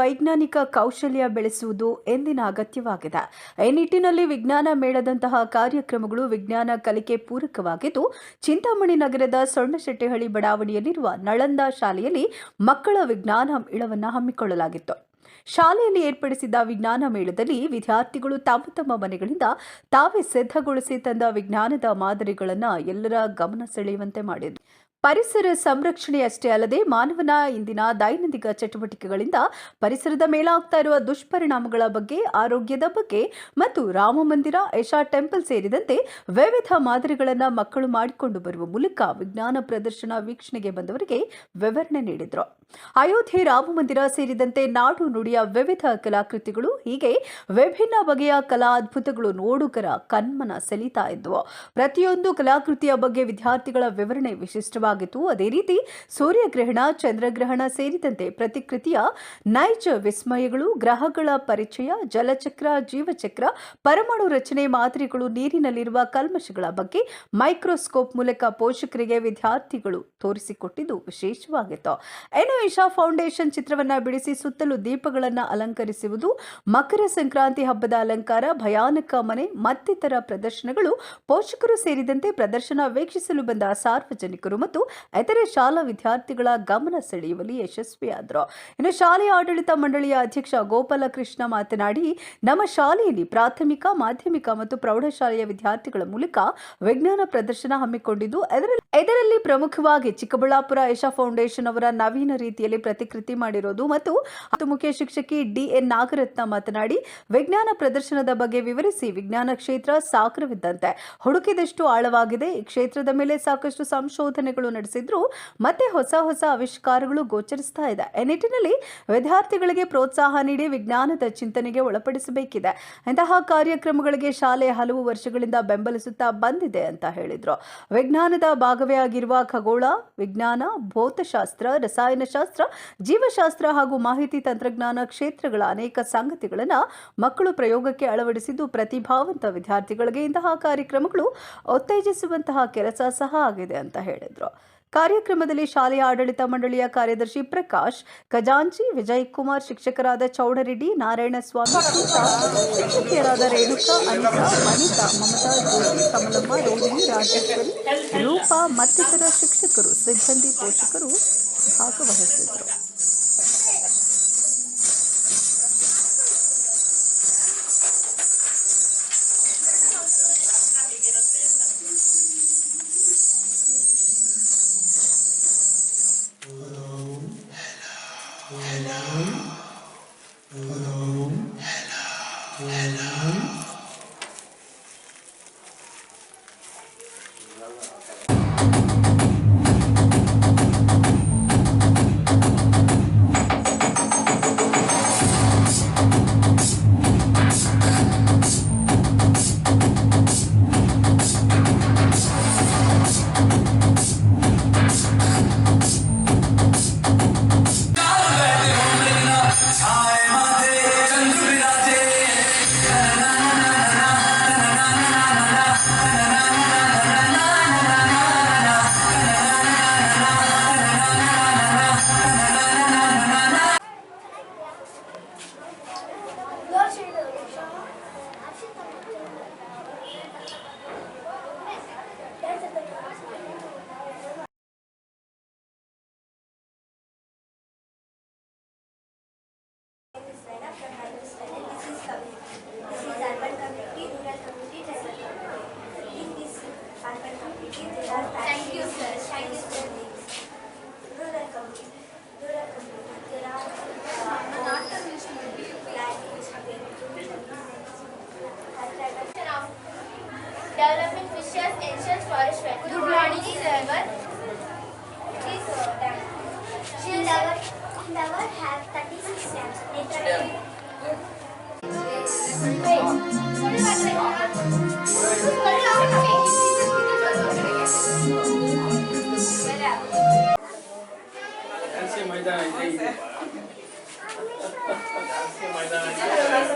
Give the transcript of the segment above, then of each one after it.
ವೈಜ್ಞಾನಿಕ ಕೌಶಲ್ಯ ಬೆಳೆಸುವುದು ಎಂದಿನ ಅಗತ್ಯವಾಗಿದೆ. ಈ ನಿಟ್ಟಿನಲ್ಲಿ ವಿಜ್ಞಾನ ಮೇಳದಂತಹ ಕಾರ್ಯಕ್ರಮಗಳು ವಿಜ್ಞಾನ ಕಲಿಕೆ ಪೂರಕವಾಗಿದ್ದು, ಚಿಂತಾಮಣಿ ನಗರದ ಸೊಣ್ಣಶೆಟ್ಟಿಹಳ್ಳಿ ಬಡಾವಣೆಯಲ್ಲಿರುವ ನಳಂದ ಶಾಲೆಯಲ್ಲಿ ಮಕ್ಕಳ ವಿಜ್ಞಾನ ಮೇಳವನ್ನು ಹಮ್ಮಿಕೊಳ್ಳಲಾಗಿತ್ತು. ಶಾಲೆಯಲ್ಲಿ ಏರ್ಪಡಿಸಿದ್ದ ವಿಜ್ಞಾನ ಮೇಳದಲ್ಲಿ ವಿದ್ಯಾರ್ಥಿಗಳು ತಮ್ಮ ತಮ್ಮ ಮನೆಗಳಿಂದ ತಾವೇ ಸಿದ್ಧಗೊಳಿಸಿ ತಂದ ವಿಜ್ಞಾನದ ಮಾದರಿಗಳನ್ನು ಎಲ್ಲರ ಗಮನ ಸೆಳೆಯುವಂತೆ ಮಾಡಿದ್ರು. ಪರಿಸರ ಸಂರಕ್ಷಣೆಯಷ್ಟೇ ಅಲ್ಲದೆ ಮಾನವನ ಇಂದಿನ ದೈನಂದಿನ ಚಟುವಟಿಕೆಗಳಿಂದ ಪರಿಸರದ ಮೇಲಾಗ್ತಾ ಇರುವ ದುಷ್ಪರಿಣಾಮಗಳ ಬಗ್ಗೆ, ಆರೋಗ್ಯದ ಬಗ್ಗೆ ಮತ್ತು ರಾಮ ಮಂದಿರ, ಯಶಾ ಟೆಂಪಲ್ ಸೇರಿದಂತೆ ವಿವಿಧ ಮಾದರಿಗಳನ್ನು ಮಕ್ಕಳು ಮಾಡಿಕೊಂಡು ಬರುವ ಮೂಲಕ ವಿಜ್ಞಾನ ಪ್ರದರ್ಶನ ವೀಕ್ಷಣೆಗೆ ಬಂದವರಿಗೆ ವಿವರಣೆ ನೀಡಿದರು. ಅಯೋಧ್ಯೆ ರಾಮಮಂದಿರ ಸೇರಿದಂತೆ ನಾಡು ನುಡಿಯ ವಿವಿಧ ಕಲಾಕೃತಿಗಳು, ಹೀಗೆ ವಿಭಿನ್ನ ಬಗೆಯ ಕಲಾ ಅದ್ಭುತಗಳು ನೋಡುಗರ ಕಣ್ಮನ ಸೆಳೀತಾ ಇದ್ದವು ಪ್ರತಿಯೊಂದು ಕಲಾಕೃತಿಯ ಬಗ್ಗೆ ವಿದ್ಯಾರ್ಥಿಗಳ ವಿವರಣೆ ವಿಶಿಷ್ಟವಾಗಿತ್ತು. ಅದೇ ರೀತಿ ಸೂರ್ಯಗ್ರಹಣ, ಚಂದ್ರಗ್ರಹಣ ಸೇರಿದಂತೆ ಪ್ರತಿಕೃತಿಯ ನೈಜ ವಿಸ್ಮಯಗಳು, ಗ್ರಹಗಳ ಪರಿಚಯ, ಜಲಚಕ್ರ, ಜೀವಚಕ್ರ, ಪರಮಾಣು ರಚನೆ ಮಾದರಿಗಳು, ನೀರಿನಲ್ಲಿರುವ ಕಲ್ಮಶಗಳ ಬಗ್ಗೆ ಮೈಕ್ರೋಸ್ಕೋಪ್ ಮೂಲಕ ಪೋಷಕರಿಗೆ ವಿದ್ಯಾರ್ಥಿಗಳು ತೋರಿಸಿಕೊಟ್ಟಿದ್ದು ವಿಶೇಷವಾಗಿತ್ತು. ಇಶಾ ಫೌಂಡೇಶನ್ ಚಿತ್ರವನ್ನ ಬಿಡಿಸಿ ಸುತ್ತಲೂ ದೀಪಗಳನ್ನು ಅಲಂಕರಿಸುವುದು, ಮಕರ ಸಂಕ್ರಾಂತಿ ಹಬ್ಬದ ಅಲಂಕಾರ, ಭಯಾನಕ ಮನೆ, ಮತ್ತಿತರ ಪ್ರದರ್ಶನಗಳು ಪೋಷಕರು ಸೇರಿದಂತೆ ಪ್ರದರ್ಶನ ವೀಕ್ಷಿಸಲು ಬಂದ ಸಾರ್ವಜನಿಕರು ಮತ್ತು ಇತರೆ ಶಾಲಾ ವಿದ್ಯಾರ್ಥಿಗಳ ಗಮನ ಸೆಳೆಯುವಲ್ಲಿ ಯಶಸ್ವಿಯಾದರು. ಇನ್ನು ಶಾಲೆಯ ಆಡಳಿತ ಮಂಡಳಿಯ ಅಧ್ಯಕ್ಷ ಗೋಪಾಲಕೃಷ್ಣ ಮಾತನಾಡಿ, ನಮ್ಮ ಶಾಲೆಯಲ್ಲಿ ಪ್ರಾಥಮಿಕ, ಮಾಧ್ಯಮಿಕ ಮತ್ತು ಪ್ರೌಢಶಾಲೆಯ ವಿದ್ಯಾರ್ಥಿಗಳ ಮೂಲಕ ವಿಜ್ಞಾನ ಪ್ರದರ್ಶನ ಹಮ್ಮಿಕೊಂಡಿದ್ದು, ಇದರಲ್ಲಿ ಪ್ರಮುಖವಾಗಿ ಚಿಕ್ಕಬಳ್ಳಾಪುರ ಯಶಾ ಫೌಂಡೇಶನ್ ಅವರ ನವೀನ ರೀತಿಯಲ್ಲಿ ಪ್ರತಿಕೃತಿ ಮಾಡಿರೋದು. ಮತ್ತು ಮುಖ್ಯ ಶಿಕ್ಷಕಿ ಡಿ ಎನ್ ನಾಗರತ್ನ ಮಾತನಾಡಿ, ವಿಜ್ಞಾನ ಪ್ರದರ್ಶನದ ಬಗ್ಗೆ ವಿವರಿಸಿ ವಿಜ್ಞಾನ ಕ್ಷೇತ್ರ ಸಾಗರವಿದ್ದಂತೆ ಹುಡುಕಿದಷ್ಟು ಆಳವಾಗಿದೆ, ಈ ಕ್ಷೇತ್ರದ ಮೇಲೆ ಸಾಕಷ್ಟು ಸಂಶೋಧನೆಗಳು ನಡೆಸಿದ್ರು, ಮತ್ತೆ ಹೊಸ ಹೊಸ ಆವಿಷ್ಕಾರಗಳು ಗೋಚರಿಸ್ತಾ ಇದೆ. ಈ ನಿಟ್ಟಿನಲ್ಲಿ ವಿದ್ಯಾರ್ಥಿಗಳಿಗೆ ಪ್ರೋತ್ಸಾಹ ನೀಡಿ ವಿಜ್ಞಾನದ ಚಿಂತನೆಗೆ ಒಳಪಡಿಸಬೇಕಿದೆ. ಇಂತಹ ಕಾರ್ಯಕ್ರಮಗಳಿಗೆ ಶಾಲೆ ಹಲವು ವರ್ಷಗಳಿಂದ ಬೆಂಬಲಿಸುತ್ತಾ ಬಂದಿದೆ ಅಂತ ಹೇಳಿದ್ರು. ವಿಜ್ಞಾನದ ಭಾಗವೇ ಆಗಿರುವ ಖಗೋಳ, ವಿಜ್ಞಾನ, ಭೌತಶಾಸ್ತ್ರ, ರಸಾಯನಶಾಸ್ತ್ರ ಜೀವಶಾಸ್ತ್ರ ಹಾಗೂ ಮಾಹಿತಿ ತಂತ್ರಜ್ಞಾನ ಕ್ಷೇತ್ರಗಳ ಅನೇಕ ಸಂಗತಿಗಳನ್ನು ಮಕ್ಕಳು ಪ್ರಯೋಗಕ್ಕೆ ಅಳವಡಿಸಿದ್ದು ಪ್ರತಿಭಾವಂತ ವಿದ್ಯಾರ್ಥಿಗಳಿಗೆ ಇಂತಹ ಕಾರ್ಯಕ್ರಮಗಳು ಉತ್ತೇಜಿಸುವಂತಹ ಕೆಲಸ ಸಹ ಆಗಿದೆ ಅಂತ ಹೇಳಿದರು. ಕಾರ್ಯಕ್ರಮದಲ್ಲಿ ಶಾಲೆಯ ಆಡಳಿತ ಮಂಡಳಿಯ ಕಾರ್ಯದರ್ಶಿ ಪ್ರಕಾಶ್, ಖಜಾಂಚಿ ವಿಜಯ್ ಕುಮಾರ್ ಶಿಕ್ಷಕರಾದ ಚೌಡರೆಡ್ಡಿ, ನಾರಾಯಣಸ್ವಾಮಿ ಸ್ವಾಮಿ ಶಿಕ್ಷಕಿಯರಾದ ರೇಣುಕಾ, ಅನಿತಾ ಮನಿತಾ ಮಮತಾ, ಜ್ಯೋತಿ, ಕಮಲಮ್ಮ, ರೋಹಿಣಿ, ರಾಜೇಶ್ವರಿ, ರೂಪಾ ಮತ್ತಿತರ ಶಿಕ್ಷಕರು, ಸಿಬ್ಬಂದಿ ಪೋಷಕರು halka bahsediyorum. Hello. Hello. Hello. Hello. Gracias.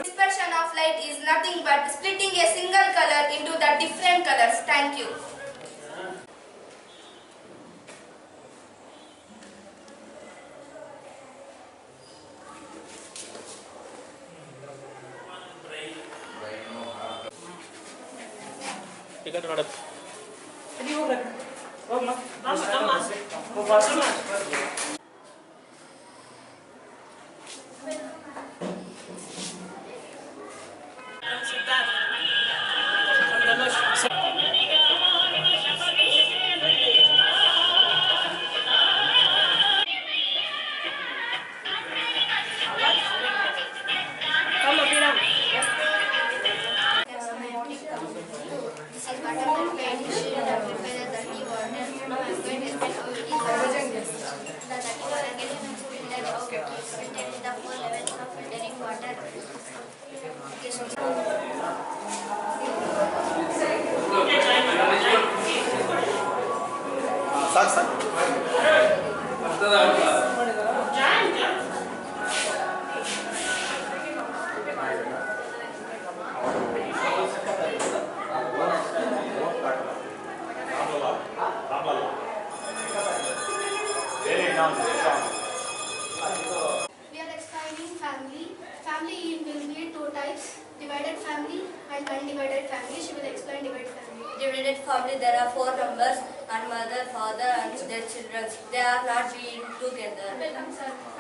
Dispersion of light is nothing but splitting a single color into the different colors. Thank you. इधर मैडम। वो मत वो मत वो वास्तव में ಸಾಕು sir We are explaining family. Family will be two types, divided family and undivided family. She will explain divided family. divided family there are four members And mother father and their children they are not being together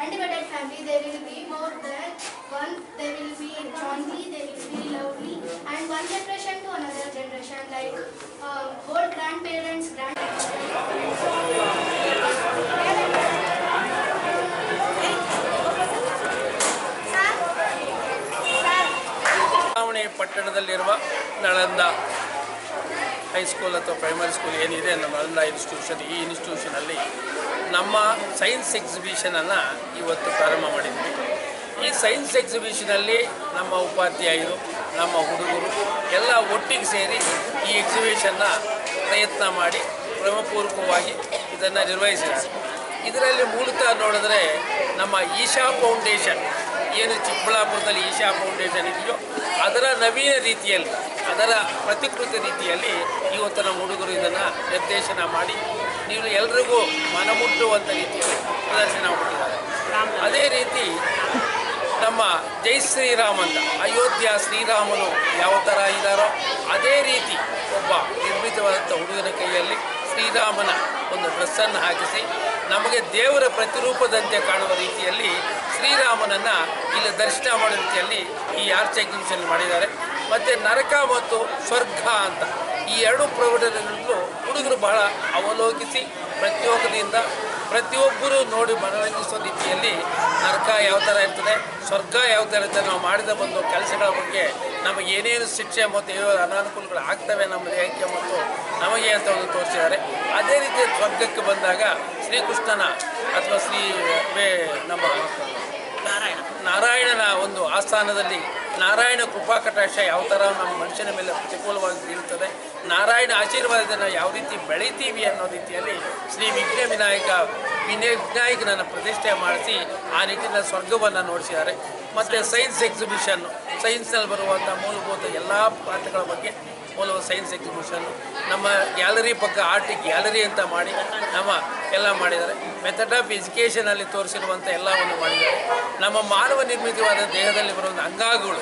Undivided family, there will be more than one, they will be jointly, they will be lovely and one generation to another generation like uh, old grandparents, grandparents. ಪಟ್ಟಣದಲ್ಲಿರುವ Nalanda high school ಅಥವಾ primary school ಏನಿದೆ ನಮ್ಮ ಅಲ್ಲ institution ಈ ಇನ್ಸ್ಟಿಟ್ಯೂಷನಲ್ಲಿ ನಮ್ಮ science ಎಕ್ಸಿಬಿಷನನ್ನು ಇವತ್ತು ಪ್ರಾರಂಭ ಮಾಡಿದ್ವಿ. ಈ ಸೈನ್ಸ್ ಎಕ್ಸಿಬಿಷನಲ್ಲಿ ನಮ್ಮ ಉಪಾಧ್ಯಾಯರು, ನಮ್ಮ ಹುಡುಗರು ಎಲ್ಲ ಒಟ್ಟಿಗೆ ಸೇರಿ ಈ ಎಕ್ಸಿಬಿಷನ್ನ ಪ್ರಯತ್ನ ಮಾಡಿ ಕ್ರಮಪೂರ್ವಕವಾಗಿ ಇದನ್ನು ನಿರ್ವಹಿಸಿದ್ದಾರೆ. ಇದರಲ್ಲಿ ಮೂಲತಃ ನೋಡಿದ್ರೆ ನಮ್ಮ ಈಶಾ ಫೌಂಡೇಶನ್ ಏನು ಚಿಕ್ಕಬಳ್ಳಾಪುರದಲ್ಲಿ ಈಶಾ ಫೌಂಡೇಶನ್ ಇದೆಯೋ ಅದರ ನವೀನ ರೀತಿಯಲ್ಲಿ, ಅದರ ಪ್ರತಿಕೃತ ರೀತಿಯಲ್ಲಿ ಇವತ್ತು ನಮ್ಮ ಹುಡುಗರು ಇದನ್ನು ನಿರ್ದೇಶನ ಮಾಡಿ, ನೀವು ಎಲ್ರಿಗೂ ಮನಮುಟ್ಟುವಂಥ ರೀತಿಯಲ್ಲಿ ಪ್ರದರ್ಶನ ಮಾಡಿದ್ದಾರೆ. ಅದೇ ರೀತಿ ನಮ್ಮ ಜೈ ಶ್ರೀರಾಮ್ ಅಂತ, ಅಯೋಧ್ಯ ಶ್ರೀರಾಮನು ಯಾವ ಥರ ಇದ್ದಾರೋ ಅದೇ ರೀತಿ ಒಬ್ಬ ನಿರ್ಮಿತವಾದಂಥ ಹುಡುಗನ ಕೈಯಲ್ಲಿ ಶ್ರೀರಾಮನ ಒಂದು ಡ್ರೆಸ್ಸನ್ನು ಹಾಕಿಸಿ ನಮಗೆ ದೇವರ ಪ್ರತಿರೂಪದಂತೆ ಕಾಣುವ ರೀತಿಯಲ್ಲಿ ಶ್ರೀರಾಮನನ್ನು ಇಲ್ಲಿ ದರ್ಶನ ಮಾಡೋ ರೀತಿಯಲ್ಲಿ ಈ ಆರ್ಚೆ ಎಕ್ಸಿಬಿಷನ್ ಮಾಡಿದ್ದಾರೆ. ಮತ್ತು ನರಕ ಮತ್ತು ಸ್ವರ್ಗ ಅಂತ ಈ ಎರಡು ಪ್ರವಟನೆಗಳನ್ನು ಹುಡುಗರು ಬಹಳ ಅವಲೋಕಿಸಿ ಪ್ರತಿಯೊಬ್ಬರಿಂದ ಪ್ರತಿಯೊಬ್ಬರು ನೋಡಿ ಮನರಂಜಿಸುವ ರೀತಿಯಲ್ಲಿ ನರಕ ಯಾವ ಥರ ಇರ್ತದೆ, ಸ್ವರ್ಗ ಯಾವ ಥರ ಇರ್ತದೆ ನಾವು ಮಾಡಿದ ಒಂದು ಕೆಲಸಗಳ ಬಗ್ಗೆ ನಮಗೆ ಏನೇನು ಶಿಕ್ಷೆ ಮತ್ತು ಅನಾನುಕೂಲಗಳು ಆಗ್ತವೆ ನಮ್ಮ ದೇಹಕ್ಕೆ ಮತ್ತು ನಮಗೆ ಅಂತ ಒಂದು ತೋರಿಸಿದ್ದಾರೆ. ಅದೇ ರೀತಿ ಸ್ವರ್ಗಕ್ಕೆ ಬಂದಾಗ ಶ್ರೀಕೃಷ್ಣನ ಅಥವಾ ಶ್ರೀ ನಮ್ಮ ನಾರಾಯಣ. ನಾರಾಯಣನ ಒಂದು ಆಸ್ಥಾನದಲ್ಲಿ ನಾರಾಯಣ ಕೃಪಾ ಕಟಾಕ್ಷ ಯಾವ ಥರ ನಮ್ಮ ಮನುಷ್ಯನ ಮೇಲೆ ಪ್ರತಿಕೂಲವಾಗಿ ಬೀಳ್ತದೆ ನಾರಾಯಣ ಆಶೀರ್ವಾದನ ಯಾವ ರೀತಿ ಬೆಳಿತೀವಿ ಅನ್ನೋ ರೀತಿಯಲ್ಲಿ ಶ್ರೀ ವಿಘ್ನ ವಿನಾಯಕ ವಿನಯ ವಿನಾಯಕನನ್ನು ಪ್ರತಿಷ್ಠೆ ಮಾಡಿಸಿ ಆ ನಿಟ್ಟಿನ ಸ್ವರ್ಗವನ್ನು ನೋಡಿಸಿದ್ದಾರೆ. ಮತ್ತು ಸೈನ್ಸ್ ಎಕ್ಸಿಬಿಷನ್ನು ಸೈನ್ಸ್ನಲ್ಲಿ ಬರುವಂಥ ಮೂಲಭೂತ ಎಲ್ಲ ಪಾಠಗಳ ಬಗ್ಗೆ ಮೂಲಭೂತ ಸೈನ್ಸ್ ಎಕ್ಸಿಬಿಷನ್ನು ನಮ್ಮ ಗ್ಯಾಲರಿ ಪಕ್ಕ ಆರ್ಟ್ ಗ್ಯಾಲರಿ ಅಂತ ಮಾಡಿ ನಮ್ಮ ಎಲ್ಲ ಮಾಡಿದ್ದಾರೆ. ಮೆಥಡ್ ಆಫ್ ಎಜುಕೇಷನಲ್ಲಿ ತೋರಿಸಿರುವಂಥ ಎಲ್ಲವನ್ನು ಮಾಡಿದ್ದಾರೆ. ನಮ್ಮ ಮಾನವ ನಿರ್ಮಿತವಾದ ದೇಹದಲ್ಲಿ ಬರುವಂಥ ಅಂಗಾಂಗಗಳು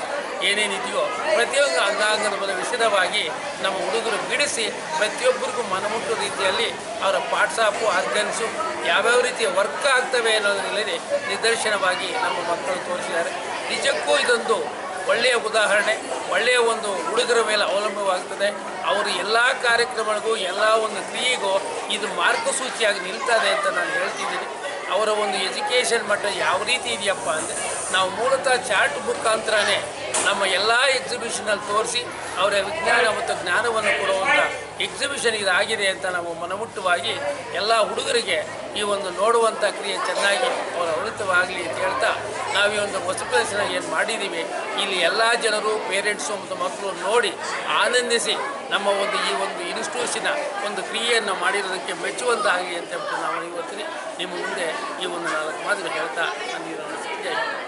ಏನೇನಿದೆಯೋ ಪ್ರತಿಯೊಂದು ಅಂಗಾಂಗದ ಮೇಲೆ ವಿಶದವಾಗಿ ನಮ್ಮ ಹುಡುಗರು ಬಿಡಿಸಿ ಪ್ರತಿಯೊಬ್ಬರಿಗೂ ಮನಮುಟ್ಟುವ ರೀತಿಯಲ್ಲಿ ಅವರ ಪಾಟ್ಸಾಪು ಆರ್ಗನ್ಸು ಯಾವ್ಯಾವ ರೀತಿಯ ವರ್ಕ್ ಆಗ್ತವೆ ಅನ್ನೋದರಲ್ಲಿ ನಿದರ್ಶನವಾಗಿ ನಮ್ಮ ಮಕ್ಕಳು ತೋರಿಸಿದ್ದಾರೆ. ನಿಜಕ್ಕೂ ಇದೊಂದು ಒಳ್ಳೆಯ ಉದಾಹರಣೆ, ಒಳ್ಳೆಯ ಒಂದು ಹುಡುಗರ ಮೇಲೆ ಅವಲಂಬವಾಗ್ತದೆ. ಅವರು ಎಲ್ಲ ಕಾರ್ಯಕ್ರಮಗಳಿಗೂ, ಎಲ್ಲ ಒಂದು ಕ್ರಿಯೆಗೂ ಇದು ಮಾರ್ಗಸೂಚಿಯಾಗಿ ನಿಲ್ತದೆ ಅಂತ ನಾನು ಹೇಳ್ತಿದ್ದೀನಿ. ಅವರ ಒಂದು ಎಜುಕೇಷನ್ ಮಟ್ಟ ಯಾವ ರೀತಿ ಇದೆಯಪ್ಪ ಅಂದರೆ, ನಾವು ಮೂಲತಃ ಚಾರ್ಟ್ ಮುಖಾಂತರನೇ ನಮ್ಮ ಎಲ್ಲ ಎಕ್ಸಿಬಿಷನಲ್ಲಿ ತೋರಿಸಿ ಅವರ ವಿಜ್ಞಾನ ಮತ್ತು ಜ್ಞಾನವನ್ನು ಕೊಡುವಂಥ ಎಕ್ಸಿಬಿಷನ್ ಇದಾಗಿದೆ ಅಂತ ನಾವು ಮನಮುಟ್ಟುವಾಗಿ ಎಲ್ಲ ಹುಡುಗರಿಗೆ ಈ ಒಂದು ನೋಡುವಂಥ ಕ್ರಿಯೆ ಚೆನ್ನಾಗಿ ಅವರ ಅವೃತವಾಗಲಿ ಅಂತ ಹೇಳ್ತಾ ನಾವು ಈ ಒಂದು ಹೊಸ ಪ್ರದರ್ಶನ ಏನು ಮಾಡಿದ್ದೀವಿ ಇಲ್ಲಿ ಎಲ್ಲ ಜನರು ಪೇರೆಂಟ್ಸು ಮತ್ತು ಮಕ್ಕಳು ನೋಡಿ ಆನಂದಿಸಿ ನಮ್ಮ ಒಂದು ಈ ಒಂದು ಇನ್ಸ್ಟಿಟ್ಯೂಷನ ಒಂದು ಕ್ರಿಯೆಯನ್ನು ಮಾಡಿರೋದಕ್ಕೆ ಮೆಚ್ಚುವಂತಾಗಲಿ ಅಂತ ಹೇಳ್ಬಿಟ್ಟು ನಾವು ಇವತ್ತಿನ ನಿಮ್ಮ ಮುಂದೆ ಈ ಒಂದು ನಾಲ್ಕು ಮಾತನ್ನು ಹೇಳ್ತಾ ನಾನು ಇದನ್ನು.